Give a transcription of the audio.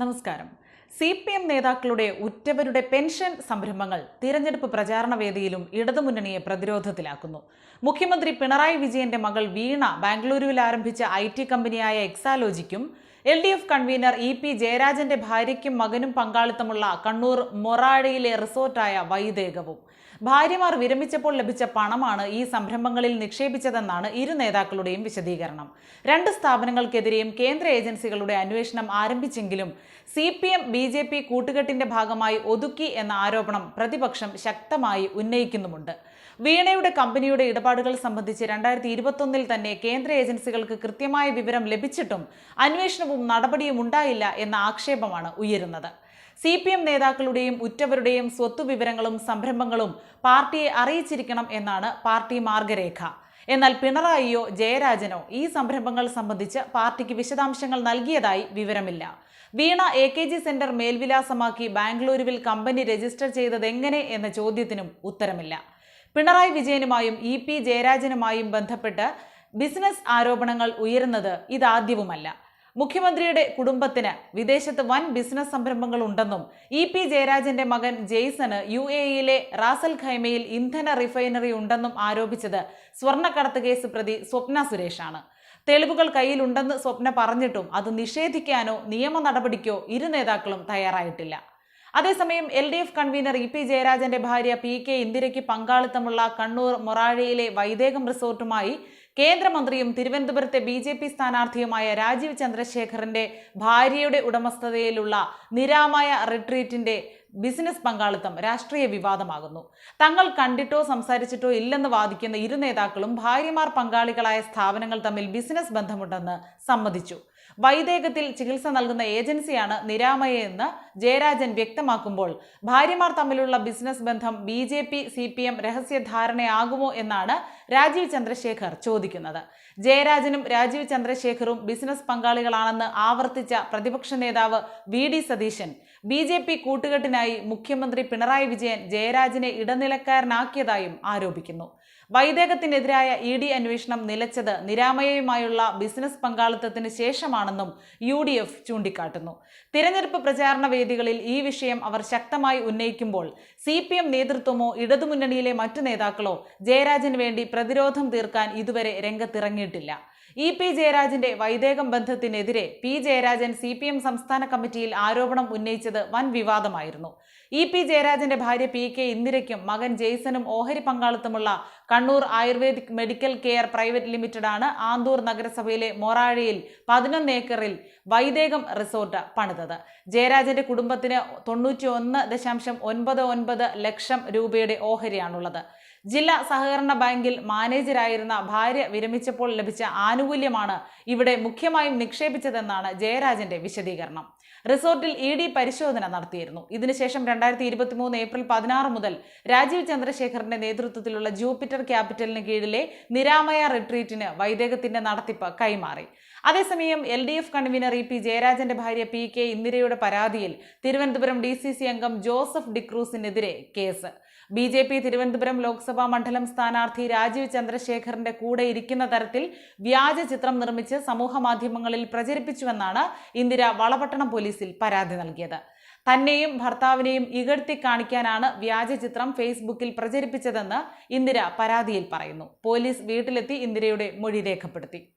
നമസ്കാരം. C P M നേതാക്കളുടെ ഉറ്റവരുടെ pension സംരംഭങ്ങൾ തിരഞ്ഞെടുപ്പ് പ്രചാരണ വേദിയിലും ഇടതുമുന്നണിയെ പ്രതിരോധത്തിലാക്കുന്നു. മുഖ്യമന്ത്രി പിണറായി വിജയന്റെ മകൾ വീണ ബാംഗ്ലൂരുവിൽ ആരംഭിച്ച ഐ ടി കമ്പനിയായ എക്സാലോജിക്കും L D F convenor E P ജയരാജന്റെ ഭാര്യയ്ക്കും മകനും പങ്കാളിത്തമുള്ള കണ്ണൂർ മൊറാഴയിലെ റിസോർട്ടായ വൈദേകവും ഭാര്യമാർ വിരമിച്ചപ്പോൾ ലഭിച്ച പണമാണ് ഈ സംരംഭങ്ങളിൽ നിക്ഷേപിച്ചതെന്നാണ് ഇരു നേതാക്കളുടെയും വിശദീകരണം. രണ്ട് സ്ഥാപനങ്ങൾക്കെതിരെയും കേന്ദ്ര ഏജൻസികളുടെ അന്വേഷണം ആരംഭിച്ചെങ്കിലും C P M B J P കൂട്ടുകെട്ടിന്റെ ഭാഗമായി ഒതുക്കി എന്ന ആരോപണം പ്രതിപക്ഷം ശക്തമായി ഉന്നയിക്കുന്നുമുണ്ട്. വീണയുടെ കമ്പനിയുടെ ഇടപാടുകൾ സംബന്ധിച്ച് രണ്ടായിരത്തി ഇരുപത്തൊന്നിൽ തന്നെ കേന്ദ്ര ഏജൻസികൾക്ക് കൃത്യമായ വിവരം ലഭിച്ചിട്ടും അന്വേഷണവും നടപടിയും ഉണ്ടായില്ല എന്ന ആക്ഷേപമാണ് ഉയരുന്നത്. സി പി എം നേതാക്കളുടെയും ഉറ്റവരുടെയും സ്വത്ത് വിവരങ്ങളും സംരംഭങ്ങളും പാർട്ടിയെ അറിയിച്ചിരിക്കണം എന്നാണ് പാർട്ടി മാർഗരേഖ. എന്നാൽ പിണറായിയോ ജയരാജനോ ഈ സംരംഭങ്ങൾ സംബന്ധിച്ച് പാർട്ടിക്ക് വിശദാംശങ്ങൾ നൽകിയതായി വിവരമില്ല. Veena A K G centre മേൽവിലാസമാക്കി ബാംഗ്ലൂരുവിൽ കമ്പനി രജിസ്റ്റർ ചെയ്തതെങ്ങനെ എന്ന ചോദ്യത്തിനും ഉത്തരമില്ല. പിണറായി വിജയനുമായും ഇ പി ജയരാജനുമായും ബന്ധപ്പെട്ട് ബിസിനസ് ആരോപണങ്ങൾ ഉയരുന്നത് ഇതാദ്യവുമല്ല. മുഖ്യമന്ത്രിയുടെ കുടുംബത്തിന് വിദേശത്ത് വൻ ബിസിനസ് സംരംഭങ്ങൾ ഉണ്ടെന്നും ഇ പി ജയരാജന്റെ മകൻ ജെയ്സന് യു എ ഇയിലെ റാസൽ ഖൈമയിൽ ഇന്ധന റിഫൈനറി ഉണ്ടെന്നും ആരോപിച്ചത് സ്വർണക്കടത്ത് കേസ് പ്രതി സ്വപ്ന സുരേഷാണ്. തെളിവുകൾ കയ്യിലുണ്ടെന്ന് സ്വപ്ന പറഞ്ഞിട്ടും അത് നിഷേധിക്കാനോ നിയമ നടപടിക്കോ ഇരു നേതാക്കളും തയ്യാറായിട്ടില്ല. അതേസമയം L D F convener E P ജയരാജന്റെ ഭാര്യ പി കെ ഇന്ദിരയ്ക്ക് പങ്കാളിത്തമുള്ള കണ്ണൂർ മൊറാഴയിലെ വൈദേകം റിസോർട്ടുമായി കേന്ദ്രമന്ത്രിയും തിരുവനന്തപുരത്തെ ബി ജെ പി സ്ഥാനാർത്ഥിയുമായ രാജീവ് ചന്ദ്രശേഖറിന്റെ ഭാര്യയുടെ ഉടമസ്ഥതയിലുള്ള നിരാമായ റിട്രീറ്റിന്റെ ബിസിനസ് പങ്കാളിത്തം രാഷ്ട്രീയ വിവാദമാകുന്നു. തങ്ങൾ കണ്ടിട്ടോ സംസാരിച്ചിട്ടോ ഇല്ലെന്ന് വാദിക്കുന്ന ഇരു നേതാക്കളും ഭാര്യമാർ പങ്കാളികളായ സ്ഥാപനങ്ങൾ തമ്മിൽ ബിസിനസ് ബന്ധമുണ്ടെന്ന് സമ്മതിച്ചു. വൈദേകത്തിൽ ചികിത്സ നൽകുന്ന ഏജൻസിയാണ് നിരാമയെന്ന് ജയരാജൻ വ്യക്തമാക്കുമ്പോൾ ഭാര്യമാർ തമ്മിലുള്ള ബിസിനസ് ബന്ധം B J P C P M രഹസ്യധാരണയാകുമോ എന്നാണ് രാജീവ് ചന്ദ്രശേഖർ ചോദിക്കുന്നത്. ജയരാജനും രാജീവ് ചന്ദ്രശേഖറും ബിസിനസ് പങ്കാളികളാണെന്ന് ആവർത്തിച്ച പ്രതിപക്ഷ നേതാവ് V D Satheesan B J P കൂട്ടുകെട്ടിനായി മുഖ്യമന്ത്രി പിണറായി വിജയൻ ജയരാജനെ ഇടനിലക്കാരനാക്കിയതായും ആരോപിക്കുന്നു. വൈദേകത്തിനെതിരായ ഇ ഡി അന്വേഷണം നിലച്ചത് നിരാമയയുമായുള്ള ബിസിനസ് പങ്കാളിത്തത്തിന് ശേഷമാണെന്നും യു ഡി എഫ് ചൂണ്ടിക്കാട്ടുന്നു. തിരഞ്ഞെടുപ്പ് പ്രചാരണ വേദികളിൽ ഈ വിഷയം അവർ ശക്തമായി ഉന്നയിക്കുമ്പോൾ സി പി എം നേതൃത്വമോ ഇടതുമുന്നണിയിലെ മറ്റു നേതാക്കളോ ജയരാജന് വേണ്ടി പ്രതിരോധം തീർക്കാൻ ഇതുവരെ രംഗത്തിറങ്ങിയിട്ടില്ല. ഇ പി ജയരാജന്റെ Vaidekam ബന്ധത്തിനെതിരെ P Jayarajan C P M സംസ്ഥാന കമ്മിറ്റിയിൽ ആരോപണം ഉന്നയിച്ചത് വൻ വിവാദമായിരുന്നു. ഇ പി ജയരാജന്റെ ഭാര്യ പി കെ ഇന്ദിരയ്ക്കും മകൻ ജെയ്സനും ഓഹരി പങ്കാളിത്തമുള്ള Kannur ayurvedic medical care private limited ആണ് ആന്തൂർ നഗരസഭയിലെ മൊറാഴയിൽ പതിനൊന്ന് ഏക്കറിൽ വൈദേകം റിസോർട്ട് പണിതത്. ജയരാജന്റെ കുടുംബത്തിന് തൊണ്ണൂറ്റി ഒന്ന് ദശാംശം ഒൻപത് ഒൻപത് ലക്ഷം രൂപയുടെ ഓഹരിയാണുള്ളത്. ജില്ലാ സഹകരണ ബാങ്കിൽ മാനേജരായിരുന്ന ഭാര്യ വിരമിച്ചപ്പോൾ ലഭിച്ച ആനുകൂല്യമാണ് ഇവിടെ മുഖ്യമായും നിക്ഷേപിച്ചതെന്നാണ് ജയരാജന്റെ വിശദീകരണം. റിസോർട്ടിൽ ഇ ഡി പരിശോധന നടത്തിയിരുന്നു. ഇതിനുശേഷം രണ്ടായിരത്തി ഇരുപത്തി മൂന്ന് ഏപ്രിൽ പതിനാറ് മുതൽ രാജീവ് ചന്ദ്രശേഖറിന്റെ നേതൃത്വത്തിലുള്ള ജൂപ്പിറ്റർ ക്യാപിറ്റലിന് കീഴിലെ നിരാമയ റിട്രീറ്റിന് വൈദേകത്തിന്റെ നടത്തിപ്പ് കൈമാറി. അതേസമയം L D F convener E P ജയരാജന്റെ ഭാര്യ പി കെ ഇന്ദിരയുടെ പരാതിയിൽ തിരുവനന്തപുരം ഡി സി സി അംഗം Joseph ഡിക്രൂസിനെതിരെ case. B J P Thiruvananthapuram Lok Sabha മണ്ഡലം സ്ഥാനാർത്ഥി രാജീവ് ചന്ദ്രശേഖറിന്റെ കൂടെ ഇരിക്കുന്ന തരത്തിൽ വ്യാജ ചിത്രം നിർമ്മിച്ച് സമൂഹ മാധ്യമങ്ങളിൽ പ്രചരിപ്പിച്ചുവെന്നാണ് ഇന്ദിര വളപട്ടണം പോലീസിൽ പരാതി നൽകിയത്. തന്നെയും ഭർത്താവിനെയും ഇകഴ്ത്തി കാണിക്കാനാണ് വ്യാജ ചിത്രം ഫേസ്ബുക്കിൽ പ്രചരിപ്പിച്ചതെന്ന് ഇന്ദിര പരാതിയിൽ പറയുന്നു. പോലീസ് വീട്ടിലെത്തി ഇന്ദിരയുടെ മൊഴി രേഖപ്പെടുത്തി.